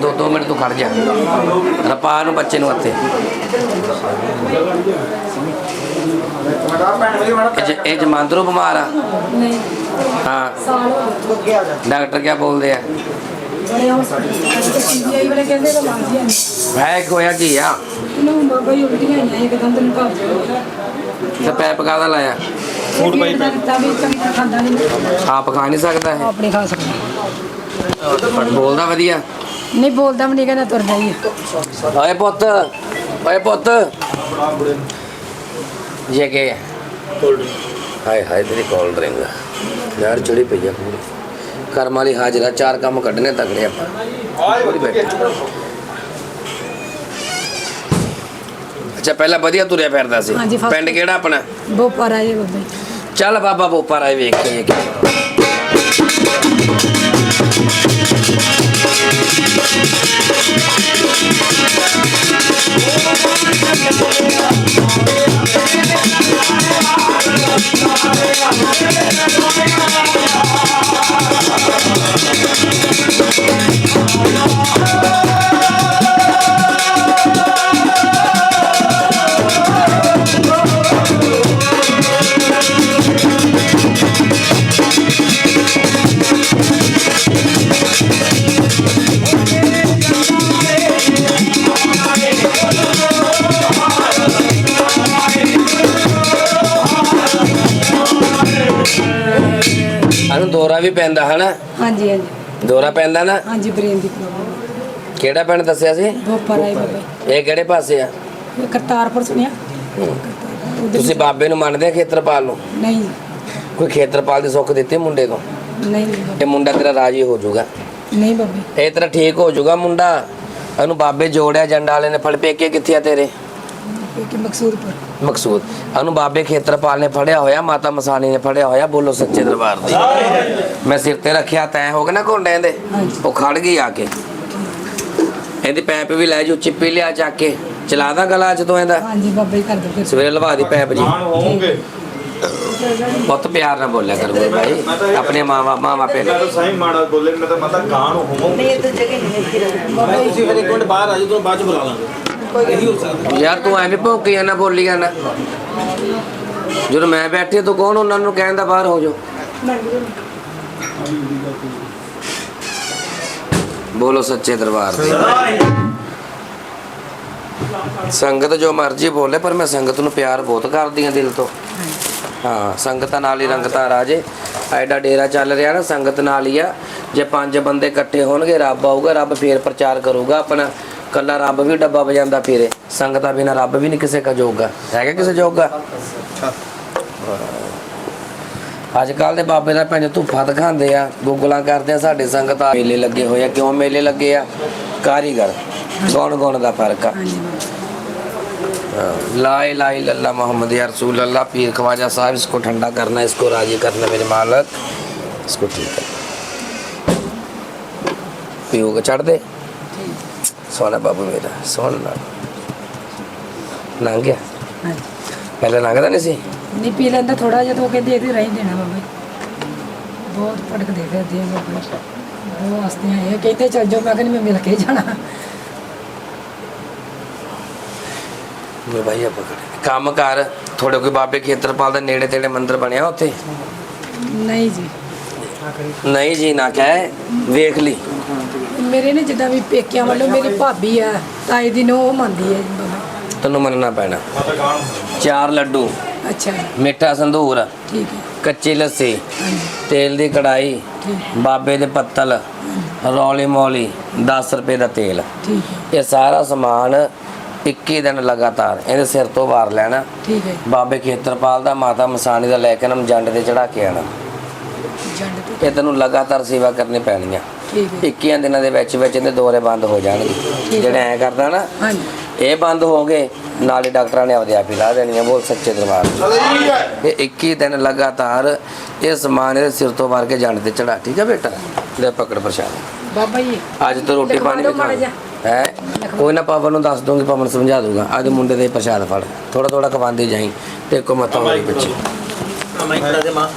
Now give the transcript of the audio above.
ਦੋ ਦੋ ਮਿੰਟ ਤੂੰ ਖੜ ਜਾ। ਰਪਾ ਨੂੰ ਬੱਚੇ ਨੂੰ ਹੱਥੇ। ਇਹ ਜਮਾਂਦਰੂ ਬਿਮਾਰ ਆ। ਨਹੀਂ ਹਾਂ। ਸਾਲ ਹੋ ਗਏ ਡਾਕਟਰ ਕੀ ਬੋਲਦੇ ਆ? ਬੜੇ ਹਸਪਤਾਲ ਸੀਬੀਆਈ ਵਾਲੇ ਕਹਿੰਦੇ ਤਾਂ ਮਾਰਦੀਆਂ ਨੇ ਹੈ ਹੋਇਆ ਕੀ ਆ? ਇਹਨੂੰ ਬਾਬਾ ਹੀ ਉਲਟੀਆਂ ਆਈਆਂ ਇੱਕਦਮ ਤੈਨੂੰ ਘਰ ਤੇ ਪੈਪ ਕਾਹਦਾ ਲਾਇਆ? ਫੂਡ ਪਾਈ ਤਾਂ ਵੀ ਚੰਗੀ ਖਾਂਦਾ ਨਹੀਂ ਆਪ ਖਾ ਨਹੀਂ ਸਕਦਾ ਇਹ? ਆਪਣੇ ਖਾ ਸਕਦਾ। ਬੋਲਦਾ ਵਧੀਆ। ਨਹੀਂ ਬੋਲਦਾ ਵੀ ਨਹੀਂ ਕਹਿੰਦਾ ਤੁਰਦਾ ਹੀ ਓਏ ਪੁੱਤ ਓਏ ਪੁੱਤ। ਜੇ ਕੇ ਹਾਏ ਹਾਏ ਤੇਰੀ ਕੋਲ ਡਰਿੰਗ ਯਾਰ ਚੜੀ ਪਈ ਆ ਪੂਰੀ। ਕਰਮ ਵਾਲੀ ਹਾਜ਼ਰਾ ਚਾਰ ਕੰਮ ਕੱਢਨੇ ਤਗੜੇ ਆਪਾਂ। ਪੂਰੀ ਬੈਠੀ। ਅੱਛਾ ਪਹਿਲਾਂ ਵਧੀਆ ਤੁਰਿਆ ਫਿਰਦਾ ਸੀ। ਹਾਂਜੀ, first- ਪਿੰਡ ਕਿਹੜਾ ਆਪਣਾ? ਬੋਪਰ ਆਏ ਬਾਬਾ। ਚੱਲ ਬਾਬਾ ਬੋਪਾ ਰਾਏ ਵੇਖ ਕੇ ਕਿ ਅਨੂੰ ਦੋਰਾ ਵੀ ਪੈਂਦਾ ਹਨਾ? ਹਾਂਜੀ ਹਾਂਜੀ। ਦੋਰਾ ਪੈਂਦਾ ਨਾ? ਹਾਂਜੀ ਬ੍ਰੇਨ ਦੀ ਪ੍ਰੋਬਲਮ ਕਿਹੜਾ ਪਿੰਡ ਦੱਸਿਆ ਸੀ? ਬੋਪਰ ਆਏ ਬਾਬਾ। ਇਹ ਕਿਹੜੇ ਪਾਸੇ ਆ? ਇਹ ਕਰਤਾਰਪੁਰ ਸੁਣਿਆ? ਉਧਰ ਤੁਸੀਂ ਬਾਬੇ ਨੂੰ ਮੰਨਦੇ ਆ ਖੇਤਰਪਾਲ ਨੂੰ? ਨਹੀਂ। ਕੋਈ ਖੇਤਰਪਾਲ ਦੀ ਸੁੱਖ ਦਿੱਤੀ ਮੁੰਡੇ ਨੂੰ ਨਹੀਂ। ਇਹ ਮੁੰਡਾ ਤੇਰਾ ਰਾਜੀ ਹੋ ਜਾਊਗਾ। ਨਹੀਂ ਬਾਬੇ। ਇਹ ਤੇਰਾ ਠੀਕ ਹੋ ਜਾਊਗਾ ਮੁੰਡਾ? ਇਹਨੂੰ ਬਾਬੇ ਜੋੜਿਆ ਜੰਡਾ ਵਾਲੇ ਨੇ ਫੜ ਪੇਕੇ ਕਿੱਥੇ ਆ ਤੇਰੇ? ਕਿ ਮਕਸੂਦਪੁਰ। ਮਕਸੂਦ। ਇਹਨੂੰ ਬਾਬੇ ਖੇਤਰਪਾਲ ਨੇ ਫੜਿਆ ਹੋਇਆ ਮਾਤਾ ਮਸਾਨੀ ਨੇ ਫੜਿਆ ਹੋਇਆ ਬੋਲੋ ਸੱਚੇ ਦਰਬਾਰ ਦੇ। ਮੈਂ ਸਿਰ ਤੇ ਰੱਖਿਆ ਤੈਂ ਹੋ ਗਿਆ ਨਾ ਘੋਂਡਿਆਂ ਦੇ। ਹਾਂਜੀ। ਉਹ ਖੜ ਗਈ ਆ ਕੇ। ਇਹਦੀ ਪੈਪ ਵੀ ਲੈ ਜੂ ਚਿੱਪੀ ਲਿਆ ਚੱਕ ਕੇ। ਚਲਾ ਦਾ ਗਲਾ ਜਦੋਂ ਇਹਦਾ? ਹਾਂਜੀ ਬਾਬਾ ਜੀ ਕਰ ਦੋ ਫਿਰ। ਸਵੇਰੇ ਲਵਾ ਦੀ ਪੈਪ ਜੀ। ਹੋਵੋਗੇ। ਬਹੁਤ ਪਿਆਰ ਨਾਲ ਬੋਲਿਆ ਕਰੋ ਭਾਈ ਆਪਣੇ ਮਾਵਾ ਮਾਵਾ ਮੈਂ ਪਿਆਰੇ ਤਾਂ ਸਹੀ ਮਾੜਾ ਬੋਲੇ ਮੈਂ ਤਾਂ ਮਤਾ ਗਾਣ ਹੋਵੋਗੇ। ਤੁਸੀਂ ਫਿਰ ਇੱਕ ਮਿੰਟ ਬਾਹਰ ਆ ਜਾਓ ਤੁਹਾਨੂੰ ਬਾਅਦ ਚ ਬੁਲਾ ਲਾਂਗੇ। ਇਹੀ ਹੋ ਸਕਦਾ ਯਾਰ ਤੂੰ ਐਵੇਂ ਭੌਂਕੀ ਜਾਂਦਾ, ਬੋਲੀ ਜਾਂਦਾ। ਜਦੋਂ ਮੈਂ ਬੈਠੀ ਤੂੰ ਕੌਣ ਉਹਨਾਂ ਨੂੰ ਕਹਿਣ ਦਾ ਬਾਹਰ ਹੋ ਜਾਓ। ਬੋਲੋ ਸੱਚੇ ਦਰਬਾਰ ਦੇ। ਸੰਗਤ ਜੋ ਮਰਜ਼ੀ ਬੋਲੇ, ਪਰ ਮੈਂ ਸੰਗਤ ਨੂੰ ਪਿਆਰ ਬਹੁਤ ਕਰਦੀ ਹਾਂ ਦਿਲ ਤੋਂ। ਹਾਂ, ਸੰਗਤਾਂ ਨਾਲ ਹੀ ਰੰਗਤਾ ਰਾਜੇ ਐਡਾ ਡੇਰਾ ਚੱਲ ਰਿਹਾ ਨਾ, ਸੰਗਤ ਨਾਲ ਹੀ ਆ। ਜੇ ਪੰਜ ਬੰਦੇ ਇਕੱਠੇ ਹੋਣਗੇ, ਰੱਬ ਆਊਗਾ, ਰੱਬ ਫੇਰ ਪ੍ਰਚਾਰ ਕਰੂਗਾ ਆਪਣਾ। ਕੱਲਾ ਰੱਬ ਵੀ ਡੱਬਾ ਵਜਾਉਂਦਾ ਫਿਰੇ ਸੰਗਤਾਂ ਬਿਨਾ ਰੱਬ ਵੀ ਨਹੀਂ ਕਿਸੇ ਕਾ ਜੋਗਾ ਹੈਗਾ ਕਿਸੇ ਜੋਗਾ ਅੱਜ ਕੱਲ ਦੇ ਬਾਬੇ ਦਾ ਭੈਣ ਧੁੱਫਾ ਦਿਖਾਉਂਦੇ ਆ ਗੁੱਗਲਾਂ ਕਰਦੇ ਆ ਸਾਡੇ ਸੰਗਤ ਆ ਮੇਲੇ ਲੱਗੇ ਹੋਏ ਆ ਕਿਉਂ ਮੇਲੇ ਲੱਗੇ ਆ ਕਾਰੀਗਰ ਗੌਣ ਗੌਣ ਦਾ ਫਰਕ ਆ ਹਾਂਜੀ ਬਾਬਾ ला इलाहा इल्लल्लाह मोहम्मद या रसूल अल्लाह पीर ख्वाजा साहब इसको ठंडा करना इसको राजी करना मेरे मालक इसको ठीक कर पीओगे चढ़ दे ਸੋਹਣਾ ਬਾਬੂ ਮੇਰਾ ਸੋਹਣਾ ਲੰਘ ਗਿਆ ਹਾਂਜੀ ਪਹਿਲਾਂ ਲੰਘਦਾ ਨਹੀਂ ਸੀ ਨਹੀਂ ਪੀ ਲੈਂਦਾ ਥੋੜਾ ਜਿਹਾ ਤਾਂ ਕਹਿੰਦੇ ਇਹਦੇ ਰਹਿ ਦੇਣਾ ਬਾਬਾ ਬਹੁਤ ਭਟਕ ਦੇ ਫਿਰਦੇ ਆ ਬਾਬਾ ਉਹ ਵਾਸਤੇ ਆਏ ਆ ਕਹਿੰਦੇ ਚੱਲ ਜਾਓ ਮੈਂ ਕਹਿੰਦੀ ਮੈਂ ਮਿਲ ਕੇ ਜਾਣਾ ਮੈਂ ਭਾਈ ਆ ਪਕੜ ਕੰਮ ਕਰ ਥੋੜੇ ਕੋਈ ਬਾਬੇ ਖੇਤਰਪਾਲ ਦੇ ਨੇੜੇ ਤੇੜੇ ਮੰਦਿਰ ਬਣਿਆ ਉੱਥੇ ਨਹੀਂ ਜੀ ਨਹੀਂ ਜੀ ਨਾ ਕਹਿ ਵੇਖ ਲਈ। ਮੇਰੇ ਨੇ ਜਿੱਦਾਂ ਵੀ ਪੇਕਿਆਂ ਵੱਲੋਂ ਮੇਰੀ ਭਾਬੀ ਆ ਤਾਈ ਦੀ ਨੂੰ ਉਹ ਮੰਨਦੀ ਹੈ ਬਾਬਾ। ਤੈਨੂੰ ਮੰਨਣਾ ਪੈਣਾ। ਚਾਰ ਲੱਡੂ ਅੱਛਾ। ਮਿੱਠਾ ਸੰਧੂਰ ਠੀਕ ਹੈ। ਕੱਚੀ ਲੱਸੀ ਤੇਲ ਦੀ ਕੜਾਈ ਠੀਕ। ਬਾਬੇ ਦੇ ਪੱਤਲ ਰੌਲੀ ਮੌਲੀ 10 ਰੁਪਏ ਦਾ ਤੇਲ। ਠੀਕ ਹੈ। ਇਹ ਸਾਰਾ ਸਮਾਨ 21 ਦਿਨ ਲਗਾਤਾਰ ਇਹਦੇ ਸਿਰ ਤੋਂ ਵਾਰ ਲੈਣਾ। ਠੀਕ ਹੈ। ਬਾਬੇ ਖੇਤਰਪਾਲ ਦਾ ਮਾਤਾ ਮਸਾਣੀ ਦਾ ਲੈ ਕੇ ਨਮ ਜੰਡ ਤੇ ਚੜਾ ਕੇ ਆਣਾ। ਜੰਡ ਤੇ ਇਹ ਤੈਨੂੰ ਲਗਾਤਾਰ ਸੇਵਾ ਕਰਨੀ ਪੈਣੀ ਆ ਠੀਕ ਹੈ। 21 ਦਿਨਾਂ ਦੇ ਵਿੱਚ ਵਿੱਚ ਇਹਦੇ ਦੋਰੇ ਬੰਦ ਹੋ ਜਾਣਗੇ। ਜਿਹੜੇ ਐ ਕਰਦਾ ਨਾ ਹਾਂਜੀ। ਇਹ ਬੰਦ ਹੋ ਗਏ ਨਾਲ ਡਾਕਟਰਾਂ ਨੇ ਆਪਦੇ ਆਪ ਹੀ ਲਾ ਦੇਣੀਆਂ ਬੋਲ ਸੱਚੇ ਦਰਬਾਰ ਇਹ 21 ਦਿਨ ਲਗਾਤਾਰ ਇਹ ਸਮਾਨ ਇਹਦੇ ਸਿਰ ਤੋਂ ਵਾਰ ਕੇ ਜੰਡ ਤੇ ਚੜਾ ਠੀਕ ਹੈ ਬੇਟਾ? ਲੈ ਪਕੜ ਪ੍ਰਸ਼ਾਦ ਬਾਬਾ ਜੀ ਅੱਜ ਤੋਂ ਰੋਟੀ ਪਾਣੀ ਵੀ ਖਾਣਾ। ਹੈ? ਕੋਈ ਨਾ ਪਵਨ ਨੂੰ ਦੱਸ ਦੂੰਗੀ ਪਵਨ ਸਮਝਾ ਦੂੰਗਾ ਅੱਜ ਮੁੰਡੇ ਦੇ ਪ੍ਰਸ਼ਾਦ ਫੜ। ਥੋੜਾ ਥੋੜਾ ਖਵਾਉਂਦੇ ਜਾਈ। ਤੇ ਕੋ ਮਤਾਂ ਹੋਈ ਪਿੱਛੇ। ਮੈਂ ਕਰਾ ਦੇ ਮਾਂ